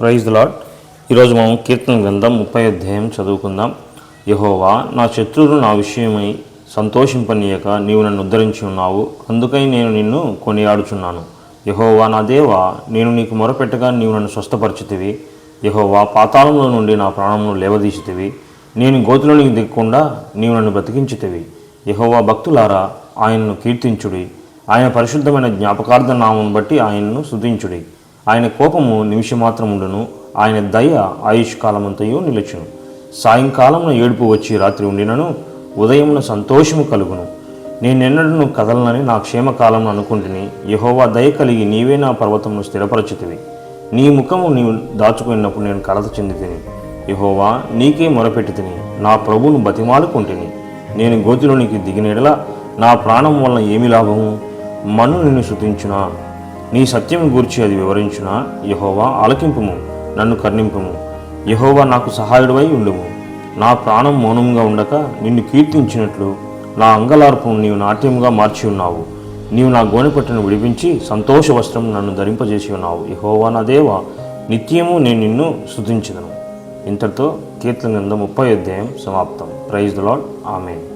Praise lord ఈరోజు మనం కీర్తన గ్రంథం ముప్పై అధ్యాయం చదువుకుందాం. యహోవా నా శత్రువులు నా విషయమై సంతోషింపనీయక నీవు నన్ను ఉద్ధరించి ఉన్నావు. అందుకై నేను నిన్ను కొనియాడుచున్నాను. యహోవా నా దేవా నేను నీకు మొరపెట్టగా నీవు నన్ను స్వస్థపరచుతివి. యహోవా పాతాళంలో నుండి నా ప్రాణమును లేవదీసితివి నేను గోతులోనికి దిగకుండా నీవు నన్ను బ్రతికించితివి. యహోవా భక్తులారా ఆయనను కీర్తించుడి. ఆయన పరిశుద్ధమైన జ్ఞాపకార్థ నామం బట్టి ఆయనను స్తుతించుడి. ఆయన కోపము నిమిషం మాత్రం ఉండను. ఆయన దయ ఆయుష్ కాలమంతయు నిలుచును. సాయంకాలమున ఏడుపు వచ్చి రాత్రి ఉండినను. ఉదయమున సంతోషము కలుగును. నేనెన్నడను కదలనని నా క్షేమకాలం అనుకుంటుని యహోవా దయ కలిగి నీవే నా పర్వతమును స్థిరపరచుతివి. నీ ముఖము నీవు దాచుకున్నప్పుడు నేను కలత చెంది తిని యహోవా నీకే మొరపెట్టి తిని నా ప్రభువును బతిమాలుకుంటుని. నేను గోతిలోనికి దిగినడలా నా ప్రాణం వలన ఏమి లాభము? మన్ను నిన్ను శృతించునా? నీ సత్యం గూర్చి అది వివరించిన? యహోవా ఆలకింపుము నన్ను కర్ణింపుము. యహోవా నాకు సహాయుడవై ఉండుము. నా ప్రాణం మౌనంగా ఉండక నిన్ను కీర్తించినట్లు నా అంగలార్పును నీవు నాట్యంగా మార్చి ఉన్నావు. నీవు నా గోనెపట్టును విడిపించి సంతోష వస్త్రం నన్ను ధరింపజేసి ఉన్నావు. యహోవా నా దేవ నిత్యము నేను నిన్ను స్తుతించదను. ఇంతటితో కీర్తన గ్రంథం ముప్పై అధ్యాయం సమాప్తం. Praise the Lord amen.